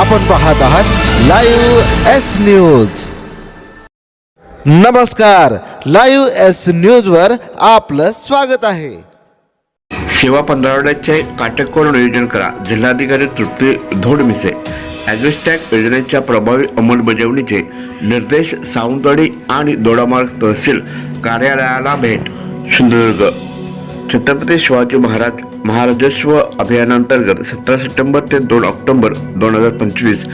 आपण पाहत आहात लाईव्ह एस न्यूज. नमस्कार लाईव्ह एस न्यूजवर आपलं स्वागत आहे. सेवा पंधरवड्याचे काटेकोर नियोजन करा. जिल्हाधिकारी तृप्ती धोडमिसे ॲग्रिस्टॅक योजनेच्या प्रभावी अंमलबजावणीचे निर्देश सावंतवाडी आणि दोडामार्ग तहसील कार्यालयाला भेट. सिंधुदुर्ग. छत्रपती शिवाजी महाराज महाराजस्व अभियानांतर्गत सतरा सप्टेंबर ते दोन ऑक्टोबर दोन हजार पंचवीस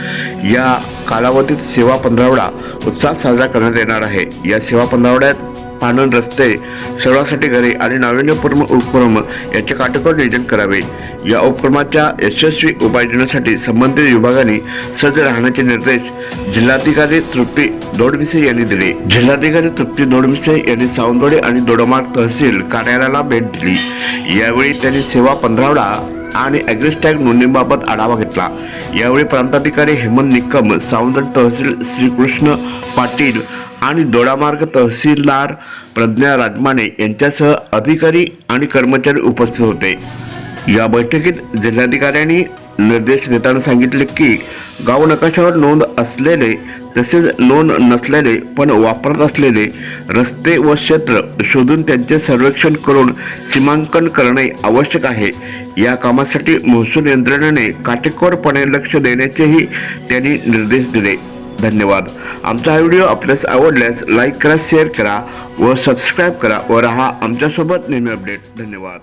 या कालावधीत सेवा पंधरावडा उत्साहात साजरा करण्यात येणार आहे. या सेवा पंधरावड्यात पाणंद रस्ते सर्वांसाठी घरे आणि नाविन्यपूर्ण उपक्रम याचे काटेकोर नियोजन करावे. या उपक्रमाच्या यशस्वी उपाययोजनासाठी संबंधित विभागाने सज्ज राहण्याचे निर्देश जिल्हाधिकारी तृप्ती दोडमिसे यांनी दिले. जिल्हाधिकारी तृप्ती दोडमिसे यांनी सावंतवाडी आणि दोडमार्ग तहसील कार्यालयाला भेट दिली. यावेळी त्यांनी सेवा पंधरावडा आणि ॲग्रिस्टॅग नोंदणीबाबत आढावा घेतला. यावेळी प्रांताधिकारी हेमंत निकम सावंत तहसील श्रीकृष्ण पाटील आणि दोडामार्ग तहसीलदार प्रज्ञा राजमाने यांच्यासह अधिकारी आणि कर्मचारी उपस्थित होते. या बैठकीत जिल्हाधिकाऱ्यांनी निर्देश देताना सांगितले की गाव नकाशावर नोंद असलेले तसेच नोंद नसलेले पण वापरत असलेले रस्ते व क्षेत्र शोधून त्यांचे सर्वेक्षण करून सीमांकन करणे आवश्यक आहे. या कामासाठी महसूल यंत्रणेने काटेकोरपणे लक्ष देण्याचेही त्यांनी निर्देश दिले. धन्यवाद. आमचा हा व्हिडिओ आपल्यास आवडल्यास लाईक करा शेअर करा व सबस्क्राईब करा व राहा आमच्यासोबत नेहमी अपडेट. धन्यवाद.